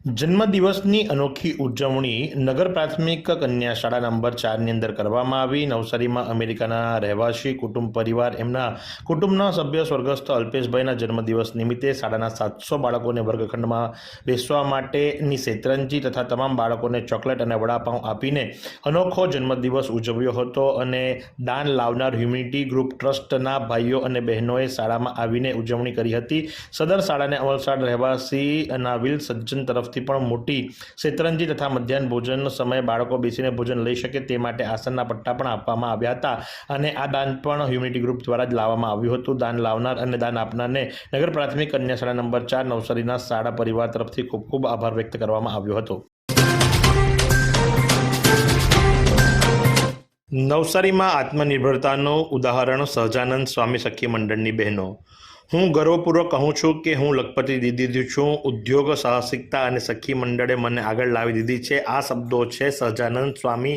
જન્મદિવસની અનોખી ઉજવણી નગર પ્રાથમિક કન્યા શાળા નંબર ચારની અંદર કરવામાં આવી. નવસારીમાં અમેરિકાના રહેવાસી, કુટુંબ પરિવાર એમના કુટુંબના સભ્ય, સ્વર્ગસ્થ અલ્પેશભાઈના જન્મદિવસ નિમિત્તે શાળાના સાતસો બાળકોને વર્ગખંડમાં બેસવા માટેની શેતરંજી તથા તમામ બાળકોને ચોકલેટ અને વડાપાઉં આપીને અનોખો જન્મદિવસ ઉજવ્યો હતો અને દાન લાવનાર હ્યુમિનિટી ગ્રુપ ટ્રસ્ટના ભાઈઓ અને બહેનોએ શાળામાં આવીને ઉજવણી કરી હતી. સદર શાળાને અવલસાડ રહેવાસી નાવિલ સજ્જન તરફથી પણ મોટી શેતરંજી તથા મધ્યાહન ભોજનનો સમય બાળકો બેસીને ભોજન લઈ શકે તે માટે આસનના પટ્ટા પણ આપવામાં આવ્યા હતા અને આ દાન પણ હ્યુમિનિટી ગ્રુપ દ્વારા જ લાવવામાં આવ્યું હતું. દાન લાવનાર અને દાન આપનારને નગર પ્રાથમિક કન્યા નંબર ચાર નવસારીના શાળા પરિવાર તરફથી ખૂબ ખૂબ આભાર વ્યક્ત કરવામાં આવ્યો હતો. નવસારીમાં આત્મનિર્ભરતાનું ઉદાહરણ સહજાનંદ સ્વામી સખી મંડળની બહેનો હું ગર્વપૂર્વક કહું છું કે હું લખપતિ દીદી છું. ઉદ્યોગ, સાહસિકતા અને સખી મંડળે મને આગળ લાવી દીધી છે. આ શબ્દો છે સહજાનંદ સ્વામી,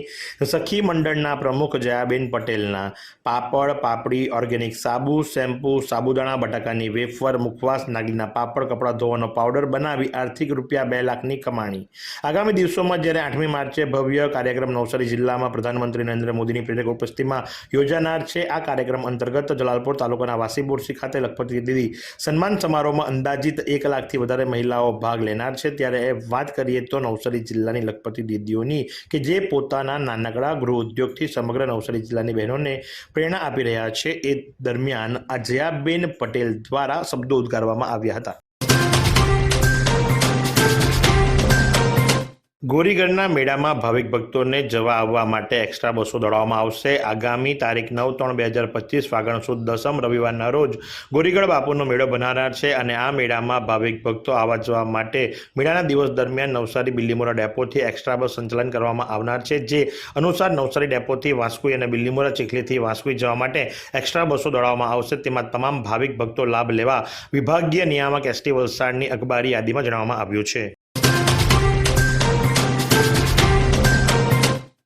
સખી મંડળના પ્રમુખ જયાબેન પટેલના. પાપડ, પાપડી, ઓર્ગેનિક સાબુ, શેમ્પૂ, સાબુદાણા, બટાકાની વેફર, મુખવાસ, નાગીના પાપડ, કપડાં ધોવાનો પાવડર બનાવી આર્થિક રૂપિયા બે લાખની કમાણી. આગામી દિવસોમાં જ્યારે આઠમી માર્ચે ભવ્ય કાર્યક્રમ નવસારી જિલ્લામાં પ્રધાનમંત્રી નરેન્દ્ર મોદીની પ્રેરક ઉપસ્થિતિમાં યોજાનાર છે, આ કાર્યક્રમ અંતર્ગત જલાલપુર તાલુકાના વાસી બોરસી ખાતે લખપતિ દીદી સન્માન સમારોહમાં અંદાજિત એક લાખથી વધારે મહિલાઓ ભાગ લેનાર છે. ત્યારે વાત કરીએ તો નવસારી જિલ્લાની લખપતિ દીદીઓની કે જે પોતાના નાનકડા ગૃહ ઉદ્યોગથી સમગ્ર નવસારી જિલ્લાની બહેનોને પ્રેરણા આપી રહ્યા છે. એ દરમિયાન અજયાબેન પટેલ દ્વારા શબ્દો ઉદ્ગારવામાં આવ્યા હતા. ગોરીગઢના મેળામાં ભાવિક ભક્તોને જવા આવવા માટે એક્સ્ટ્રા બસો દોડાવવામાં આવશે. આગામી તારીખ નવ ત્રણ બે હજાર પચીસ ફાગણ સુદ દસમ રવિવારના રોજ ગોરીગઢ બાપુનો મેળો બનાવનાર છે અને આ મેળામાં ભાવિક ભક્તો આવવા જવા માટે મેળાના દિવસ દરમિયાન નવસારી બિલ્લીમોરા ડેપોથી એક્સ્ટ્રા બસ સંચાલન કરવામાં આવનાર છે. જે અનુસાર નવસારી ડેપોથી વાંસકુઈ અને બિલ્લીમોરા ચીખલીથી વાંસકુઈ જવા માટે એક્સ્ટ્રા બસો દોડાવવામાં આવશે. તેમાં તમામ ભાવિક ભક્તો લાભ લેવા વિભાગીય નિયામક એસટી વલસાડની અખબારી યાદીમાં જણાવવામાં આવ્યું છે.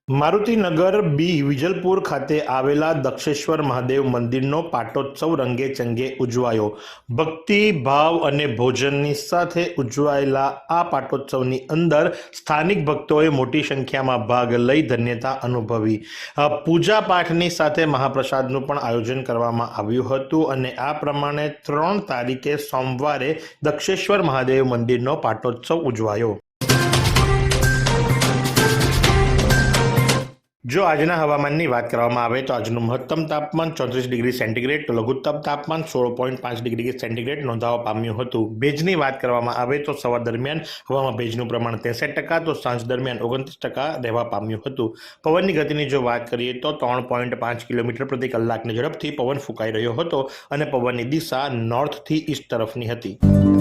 મારુતિનગર બી વિજલપુર ખાતે આવેલા દક્ષેશ્વર મહાદેવ મંદિરનો પાટોત્સવ રંગે ચંગે ઉજવાયો. ભક્તિ, ભાવ અને ભોજનની સાથે ઉજવાયેલા આ પાટોત્સવની અંદર સ્થાનિક ભક્તોએ મોટી સંખ્યામાં ભાગ લઈ ધન્યતા અનુભવી. પૂજા પાઠની સાથે મહાપ્રસાદનું પણ આયોજન કરવામાં આવ્યું હતું અને આ પ્રમાણે ત્રણ તારીખે સોમવારે દક્ષેશ્વર મહાદેવ મંદિરનો પાટોત્સવ ઉજવાયો. જો આજના હવામાનની વાત કરવામાં આવે તો આજનું મહત્તમ તાપમાન ચોત્રીસ ડિગ્રી સેન્ટીગ્રેડ, તો લઘુત્તમ તાપમાન સોળ પોઈન્ટ પાંચ ડિગ્રી સેન્ટીગ્રેડ નોંધાવા પામ્યું હતું. ભેજની વાત કરવામાં આવે તો સવાર દરમિયાન હવામાં ભેજનું પ્રમાણ ત્રેસઠ ટકા, તો સાંજ દરમિયાન ઓગણત્રીસ ટકા રહેવા પામ્યું હતું. પવનની ગતિની જો વાત કરીએ તો ત્રણ પોઈન્ટ પાંચ કિલોમીટર પ્રતિ કલાકની ઝડપથી પવન ફૂંકાઈ રહ્યો હતો અને પવનની દિશા નોર્થથી ઈસ્ટ તરફની હતી.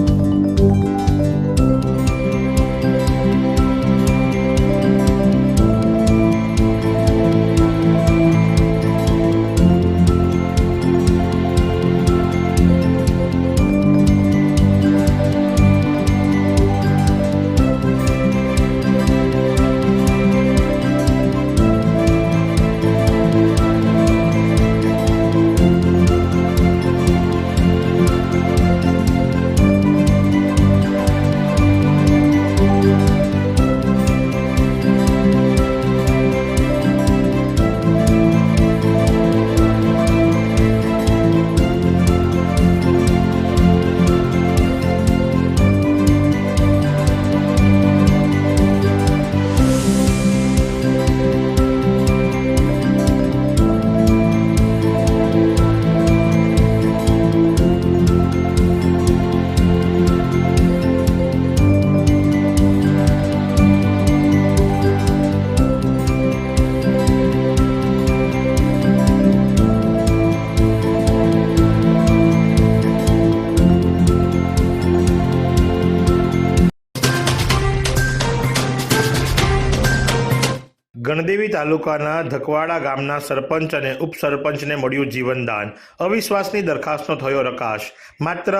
ગણદેવી તાલુકાના ધકવાડા ગામના સરપંચ અને ઉપસરપંચને મળ્યું જીવનદાન. અવિશ્વાસની દરખાસ્તનો થયો રકાશ. માત્ર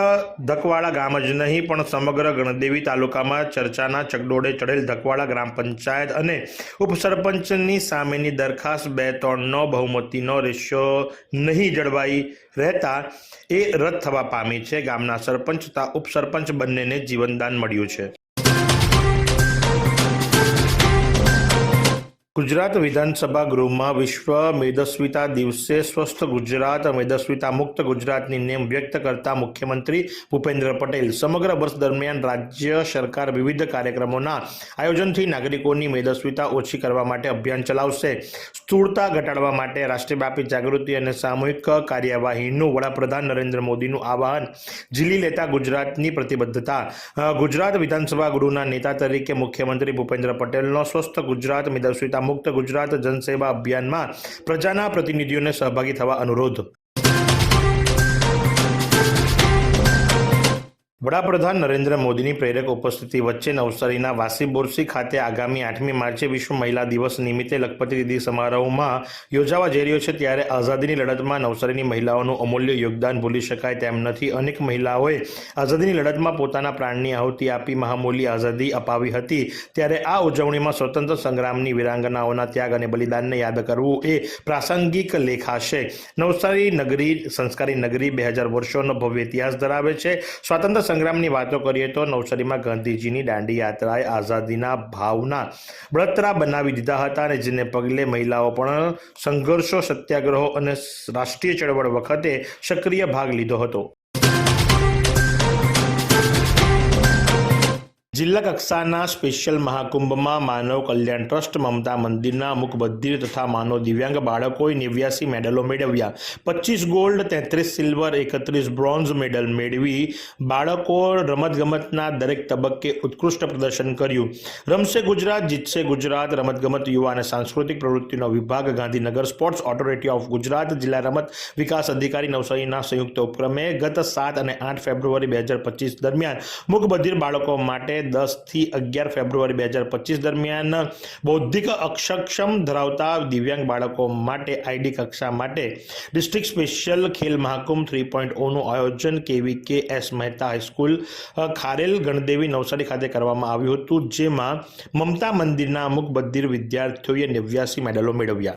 ધકવાડા ગામ જ નહીં, પણ સમગ્ર ગણદેવી તાલુકામાં ચર્ચાના ચકડોળે ચડેલ ધકવાડા ગ્રામ પંચાયત અને ઉપસરપંચની સામેની દરખાસ્ત બે ત્રણનો બહુમતીનો રેશિયો નહીં જળવાઈ રહેતા એ રદ થવા પામી છે. ગામના સરપંચ તથા ઉપસરપંચ બંનેને જીવનદાન મળ્યું છે. ગુજરાત વિધાનસભા ગૃહમાં વિશ્વ મેદસ્વીતા દિવસે સ્વસ્થ ગુજરાત, મેદસ્વીતા મુક્ત ગુજરાતની નેમ વ્યક્ત કરતા મુખ્યમંત્રી ભૂપેન્દ્ર પટેલ સમગ્ર વર્ષ દરમિયાન રાજ્ય સરકાર વિવિધ કાર્યક્રમોના આયોજનથી નાગરિકોની મેદસ્વીતા ઓછી કરવા માટે અભિયાન ચલાવશે. સ્થૂળતા ઘટાડવા માટે રાષ્ટ્રવ્યાપી જાગૃતિ અને સામૂહિક કાર્યવાહીનું વડાપ્રધાન નરેન્દ્ર મોદીનું આહવાન ઝીલી લેતા ગુજરાતની પ્રતિબદ્ધતા. ગુજરાત વિધાનસભા ગૃહના નેતા તરીકે મુખ્યમંત્રી ભૂપેન્દ્ર પટેલનો સ્વસ્થ ગુજરાત મેદસ્વીતા મુક્ત ગુજરાત જનસેવા અભિયાનમાં પ્રજાના પ્રતિનિધિઓને સહભાગી થવા અનુરોધ. વડાપ્રધાન નરેન્દ્ર મોદીની પ્રેરક ઉપસ્થિતિ વચ્ચે નવસારીના વાસી બોરસી ખાતે આગામી આઠમી માર્ચે વિશ્વ મહિલા દિવસ નિમિત્તે લખપતિ દીદી સમારોહમાં યોજાવા જઈ રહ્યો છે. ત્યારે આઝાદીની લડતમાં નવસારીની મહિલાઓનું અમૂલ્ય યોગદાન ભૂલી શકાય તેમ નથી. અનેક મહિલાઓએ આઝાદીની લડતમાં પોતાના પ્રાણની આહુતિ આપી મહામૂલ્ય આઝાદી અપાવી હતી. ત્યારે આ ઉજવણીમાં સ્વતંત્ર સંગ્રામની વિરાંગનાઓના ત્યાગ અને બલિદાનને યાદ કરવું એ પ્રાસંગિક લેખાશે નવસારી નગરી સંસ્કારી નગરી બે હજાર વર્ષોનો ભવ્ય ઇતિહાસ ધરાવે છે. સ્વાતંત્ર્ય સંગ્રામની વાતો કરીએ તો નવસારીમાં ગાંધીજીની દાંડી યાત્રાએ આઝાદીના ભાવના બળતરા બનાવી દીધા હતા અને જેને પગલે મહિલાઓ પણ સંઘર્ષો, સત્યાગ્રહો અને રાષ્ટ્રીય ચળવળ વખતે સક્રિય ભાગ લીધો હતો. જિલ્લા કક્ષાના સ્પેશિયલ મહાકુંભમાં માનવ કલ્યાણ ટ્રસ્ટ, મમતા મંદિરના અમુક બધિર તથા માનવ દિવ્યાંગ બાળકોએ નેવ્યાસી મેડલો મેળવ્યા. પચીસ ગોલ્ડ, તેત્રીસ સિલ્વર, એકત્રીસ બ્રોન્ઝ મેડલ મેળવી બાળકો રમતગમતના દરેક તબક્કે ઉત્કૃષ્ટ પ્રદર્શન કર્યું. રમશે ગુજરાત, જીતશે ગુજરાત, રમતગમત યુવા અને સાંસ્કૃતિક પ્રવૃત્તિનો વિભાગ, Gandhinagar sports authority of Gujarat, જિલ્લા રમત વિકાસ અધિકારી નવસારીના સંયુક્ત ઉપક્રમે ગત સાત અને આઠ ફેબ્રુઆરી બે હજાર પચીસ દરમિયાન મુખબધિર બાળકો માટે દસથી અગિયાર ફેબ્રુઆરી બે હજાર પચીસ દરમિયાન બૌદ્ધિક અક્ષક્ષમ ધરાવતા દિવ્યાંગ બાળકો માટે આઈડી કક્ષા માટે district special Khel Mahakumbh three point ઓનું આયોજન કેવી K S Mehta high school Kharel Gandevi Navsari ખાતે કરવામાં આવ્યું હતું, જેમાં મમતા મંદિરના અમુક બધિર વિદ્યાર્થીઓએ નેવ્યાસી મેડલો મેળવ્યા.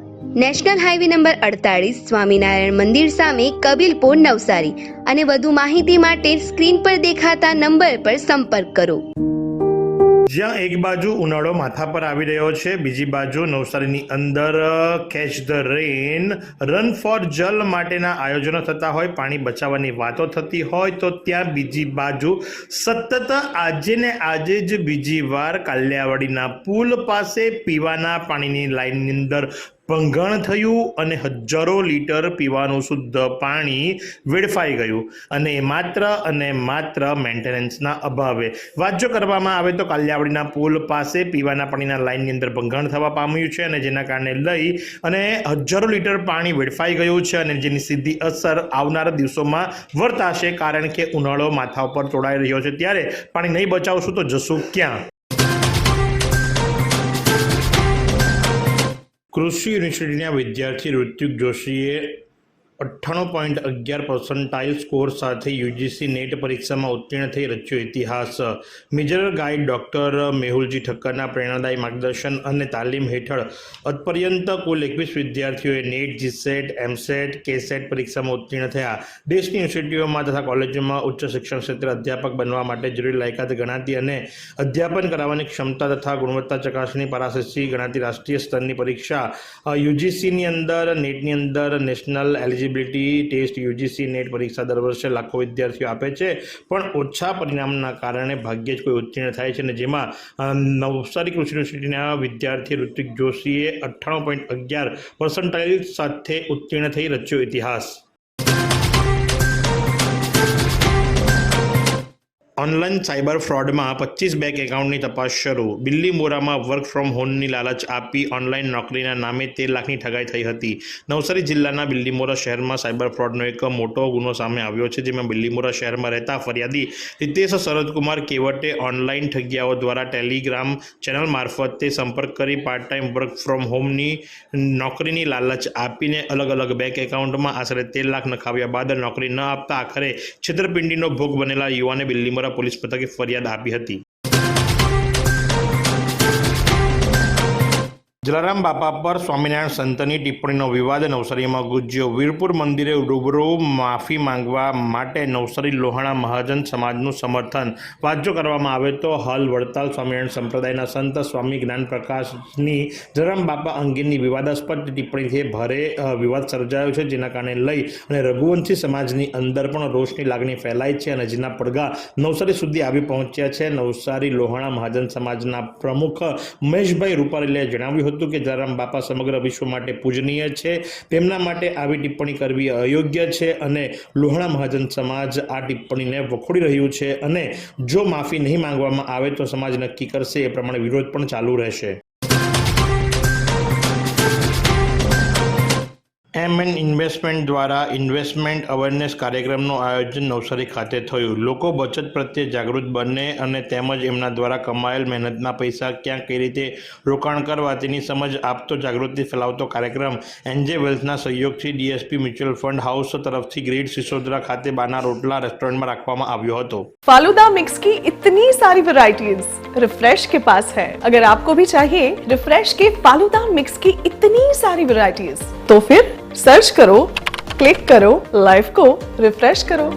નેશનલ હાઈવે નંબર અડતાળીસ સ્વામિનારાયણ મંદિર સામે કબીલપુર નવસારી અને વધુ માહિતી માટે સ્ક્રીન પર દેખાતા નંબર પર સંપર્ક કરો. જ્યાં એક બાજુ ઉનાળો માથા પર આવી રહ્યો છે, બીજી બાજુ નવસારીની અંદર catch the rain run for જલ માટેના આયોજનો થતા હોય, પાણી બચાવવાની વાતો થતી હોય, તો ત્યાં બીજી બાજુ સતત આજે ને આજે જ બીજી વાર કાલિયાવાડીના પુલ પાસે પીવાના પાણીની લાઈનની અંદર ભંગાણ થયું અને હજારો લીટર પીવાનું શુદ્ધ પાણી વેડફાઈ ગયું. અને માત્ર અને માત્ર મેન્ટેનન્સના અભાવે. વાત જો કરવામાં આવે તો કાલિયાવાડીના પુલ પાસે પીવાના પાણીના લાઇનની અંદર ભંગાણ થવા પામ્યું છે અને જેના કારણે લઈ અને હજારો લીટર પાણી વેડફાઈ ગયું છે અને જેની સીધી અસર આવનારા દિવસોમાં વર્તાશે કારણ કે ઉનાળો માથા ઉપર તોડાઈ રહ્યો છે. ત્યારે પાણી નહીં બચાવશું તો જશું ક્યાં? કૃષિ યુનિવર્સિટીના વિદ્યાર્થી ઋત્વિક જોશીએ અઠ્ઠાણું પોઈન્ટ અગિયાર પર્સન્ટાઇલ સ્કોર સાથે યુજીસી નેટ પરીક્ષામાં ઉત્તીર્ણ થઈ રચ્યો ઇતિહાસ. મેજર ગાઈડ ડૉક્ટર મેહુલજી ઠક્કરના પ્રેરણાદાયી માર્ગદર્શન અને તાલીમ હેઠળ અત્પર્યંત કુલ એકવીસ વિદ્યાર્થીઓએ નેટ, જીસેટ, એમસેટ, કેસેટ પરીક્ષામાં ઉત્તીર્ણ થયા. દેશની યુનિવર્સિટીઓમાં તથા કોલેજોમાં ઉચ્ચ શિક્ષણ ક્ષેત્રે અધ્યાપક બનવા માટે જરૂરી લાયકાત ગણાતી અને અધ્યાપન કરાવવાની ક્ષમતા તથા ગુણવત્તા ચકાસણી પારાશસ્તી ગણાતી રાષ્ટ્રીય સ્તરની પરીક્ષા. યુજીસીની અંદર, નેટની અંદર national eligibility eligibility test UGC NET પરીક્ષા દર વર્ષે લાખો વિદ્યાર્થીઓ આપે છે. પણ ઓછા પરિણામના કારણે ભાગ્યે જ કોઈ ઉત્તીર્ણ થાય છે અને જેમાં નવસારી કૃષિ યુનિવર્સિટીના વિદ્યાર્થી ઋત્વિક જોશીએ અઠ્ઠાણું પોઈન્ટ અગિયાર પર્સન્ટાઇલ સાથે ઉત્તીર્ણ થઈ રચ્યો ઇતિહાસ. ઓનલાઈન સાયબર ફ્રોડમાં પચીસ બેંક એકાઉન્ટની તપાસ શરૂ. બિલ્લી મોરામાં વર્ક ફ્રોમ હોમની લાલચ આપી ઓનલાઈન નોકરીના નામે તેર લાખની ઠગાઈ થઈ હતી. નવસારી જિલ્લાના બિલ્લીમોરા શહેરમાં સાયબર ફ્રોડનો એક મોટો ગુનો સામે આવ્યો છે, જેમાં બિલ્લીમોરા શહેરમાં રહેતા ફરિયાદી રિતેશ શરદકુમાર કેવટે ઓનલાઈન ઠગિયાઓ દ્વારા ટેલિગ્રામ ચેનલ મારફતે સંપર્ક કરી પાર્ટ ટાઈમ વર્ક ફ્રોમ હોમની નોકરીની લાલચ આપીને અલગ અલગ બેંક એકાઉન્ટમાં આશરે તેર લાખ નખાવ્યા બાદ નોકરી ન આપતા આખરે છેતરપિંડીનો ભોગ બનેલા યુવાને બિલ્લીમોરા પોલીસ મથકે ફરિયાદ આપી હતી. જલારામ બાપા પર સ્વામિનારાયણ સંતની ટિપ્પણીનો વિવાદ નવસારીમાં ગુજ્યો. વીરપુર મંદિરે રૂબરૂ માફી માંગવા માટે નવસારી લોહાણા મહાજન સમાજનું સમર્થન. વાંચો કરવામાં આવે તો હાલ વડતાલ સ્વામિનારાયણ સંપ્રદાયના સંત સ્વામી જ્ઞાન પ્રકાશની જલારામ બાપા અંગેની વિવાદાસ્પદ ટિપ્પણીથી ભારે વિવાદ સર્જાયો છે, જેના કારણે લઈ અને રઘુવંશી સમાજની અંદર પણ રોષની લાગણી ફેલાઈ છે અને જેના પડઘા નવસારી સુધી આવી પહોંચ્યા છે. નવસારી લોહાણા મહાજન સમાજના પ્રમુખ મહેશભાઈ રૂપારેલીએ જણાવ્યું હતું કે જલારામ બાપા સમગ્ર વિશ્વ માટે પૂજનીય છે. તેમના માટે આવી ટિપ્પણી કરવી અયોગ્ય છે અને લોહણા મહાજન સમાજ આ ટિપ્પણીને વખોડી રહ્યું છે અને જો માફી નહીં માંગવામાં આવે તો સમાજ નક્કી કરશે. એ પ્રમાણે વિરોધ પણ ચાલુ રહેશે. એમ એન ઇન્વેસ્ટમેન્ટ દ્વારા ઇન્વેસ્ટમેન્ટ અવેરનેસ કાર્યક્રમનું આયોજન નવસારી ખાતે થયું લોકો બચત પ્રત્યે જાગૃત બને અને તેમજ એમના દ્વારા કમાયેલ મહેનતના પૈસા ક્યાં કઈ રીતે રોકાણ કરવા તેની સમજ આપતો જાગૃતિ ફેલાવતો કાર્યક્રમ એનજે વેલ્થના સહયોગથી ડીએસપી મ્યુચ્યુઅલ ફંડ હાઉસ તરફથી ગ્રેટ સિસોદરા ખાતે બાના રોટલા રેસ્ટોરન્ટમાં રાખવામાં આવ્યો હતો फालूदा मिक्स की इतनी सारी वैरायटीज रिफ्रेश के पास है अगर आपको भी चाहिए रिफ्रेश के फालूदा मिक्स की इतनी सारी वैरायटीज तो फिर सर्च करो क्लिक करो लाइफ को रिफ्रेश करो